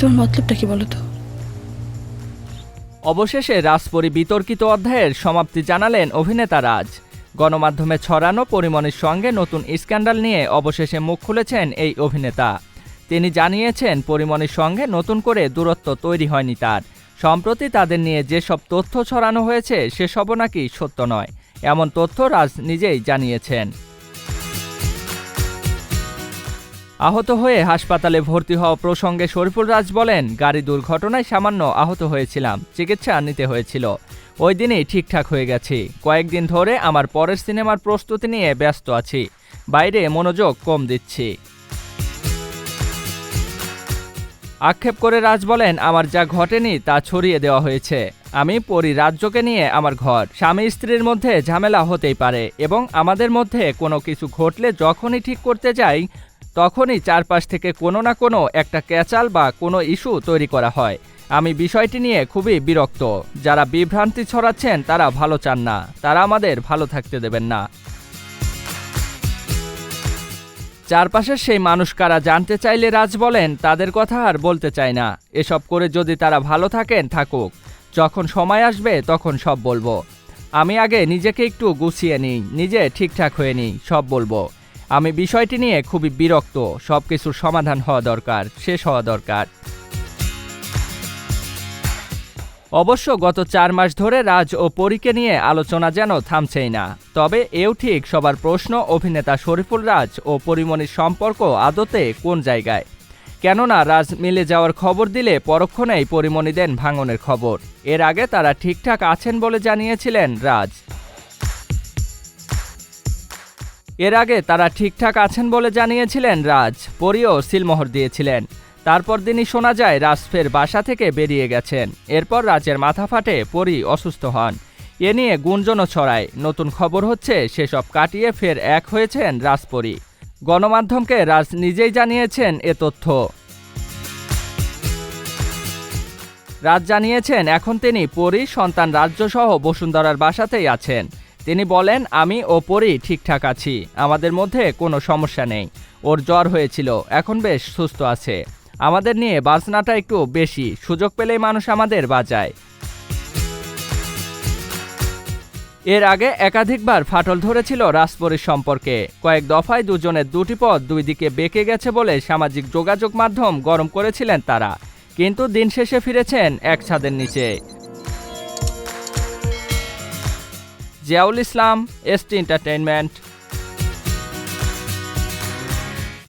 তোমার মতলবটা কি বলো তো? অবশেষে রাজপরি বিতর্কিত অধ্যায়ের সমাপ্তি জানালেন অভিনেতা রাজ। গণমাধ্যমে ছড়ানো পরিমণির সঙ্গে নতুন স্ক্যান্ডাল নিয়ে অবশেষে মুখ খুলেছেন এই অভিনেতা। তিনি জানিয়েছেন, পরিমণির সঙ্গে নতুন করে দূরত্ব তৈরি হয়নি তার। সম্প্রতি তাদের নিয়ে যেসব তথ্য ছড়ানো হয়েছে, সেসবও নাকি সত্য নয়। এমন তথ্য রাজ নিজেই জানিয়েছেন। আহত হয়ে হাসপাতালে ভর্তি হওয়া প্রসঙ্গে শরীফুল রাজ বলেন, গাড়ি দুর্ঘটনায় সামান্য আহত হয়েছিলাম, চিকিৎসা নিতে হয়েছিল। ওই দিনই ঠিকঠাক হয়ে গেছি। কয়েকদিন ধরে আমার পরের সিনেমার প্রস্তুতি নিয়ে ব্যস্ত আছি। বাইরে মনোযোগ কম দিচ্ছি। আক্ষেপ করে রাজ বলেন, আমার যা ঘটেনি তা ছড়িয়ে দেওয়া হয়েছে। আমি পরি রাজ্যকে নিয়ে আমার ঘর। স্বামী স্ত্রীর মধ্যে ঝামেলা হতেই পারে এবং আমাদের মধ্যে কোনো কিছু ঘটলে যখনই ঠিক করতে যাই তখনই চারপাশ থেকে কোনো না কোনো একটা ক্যাচাল বা কোনো ইস্যু তৈরি করা হয়। আমি বিষয়টি নিয়ে খুবই বিরক্ত। যারা বিভ্রান্তি ছড়াচ্ছেন, তারা ভালো চান না। তারা আমাদের ভালো থাকতে দেবেন না। চারপাশের সেই মানুষ কারা জানতে চাইলে রাজ বলেন, তাদের কথা আর বলতে চাই না। এসব করে যদি তারা ভালো থাকেন, থাকুক। যখন সময় আসবে, তখন সব বলব। আমি আগে নিজেকে একটু গুছিয়ে নিই, নিজে ঠিকঠাক হয়ে নিই, সব বলব। আমি বিষয়টি নিয়ে খুবই বিরক্ত। সব কিছুর সমাধান হওয়া দরকার, শেষ হওয়া দরকার। অবশ্য গত চার মাস ধরে রাজ ও পরীকে নিয়ে আলোচনা যেন থামছেই না। তবে এও ঠিক সবার প্রশ্ন অভিনেতা শরীফুল রাজ ও পরিমণির সম্পর্ক আদতে কোন জায়গায়? কেননা রাজ মিলে যাওয়ার খবর দিলে পরক্ষণেই পরিমণি দেন ভাঙনের খবর। এর আগে তারা ঠিকঠাক আছেন বলে জানিয়েছিলেন রাজ। এর আগে তারা ঠিকঠাক আছেন বলে জানিয়েছিলেন রাজ। পরিও সিলমোহর দিয়েছিলেন। তারপর দিনই শোনা যায়, রাজ ফের বাসা থেকে বেরিয়ে গেছেন। এরপর রাজের মাথা ফাটে, পরি অসুস্থ হন। এ নিয়ে গুঞ্জনও ছড়ায়। নতুন খবর হচ্ছে, সেসব কাটিয়ে ফের এক হয়েছেন রাজপরি গণমাধ্যমকে রাজ নিজেই জানিয়েছেন এ তথ্য। রাজ জানিয়েছেন, এখন তিনি পরি, সন্তান রাজ্যসহ বসুন্ধরার বাসাতেই আছেন। তিনি বলেন, আমি ও ঠিকঠাক আছি, আমাদের মধ্যে কোনো সমস্যা নেই। ওর জ্বর হয়েছিল, এখন বেশ সুস্থ আছে। আমাদের নিয়ে বাজনাটা একটু বেশি, সুযোগ পেলেই মানুষ আমাদের বাজায় এর আগে একাধিকবার ফাটল ধরেছিল রাজপরীর সম্পর্কে। কয়েক দফায় দুজনের দুটি পথ দুই দিকে বেঁকে গেছে বলে সামাজিক যোগাযোগ মাধ্যম গরম করেছিলেন তারা। কিন্তু দিন শেষে ফিরেছেন এক ছাদের নিচে। জিয়াউল ইসলাম এসটি এন্টারটেইনমেন্ট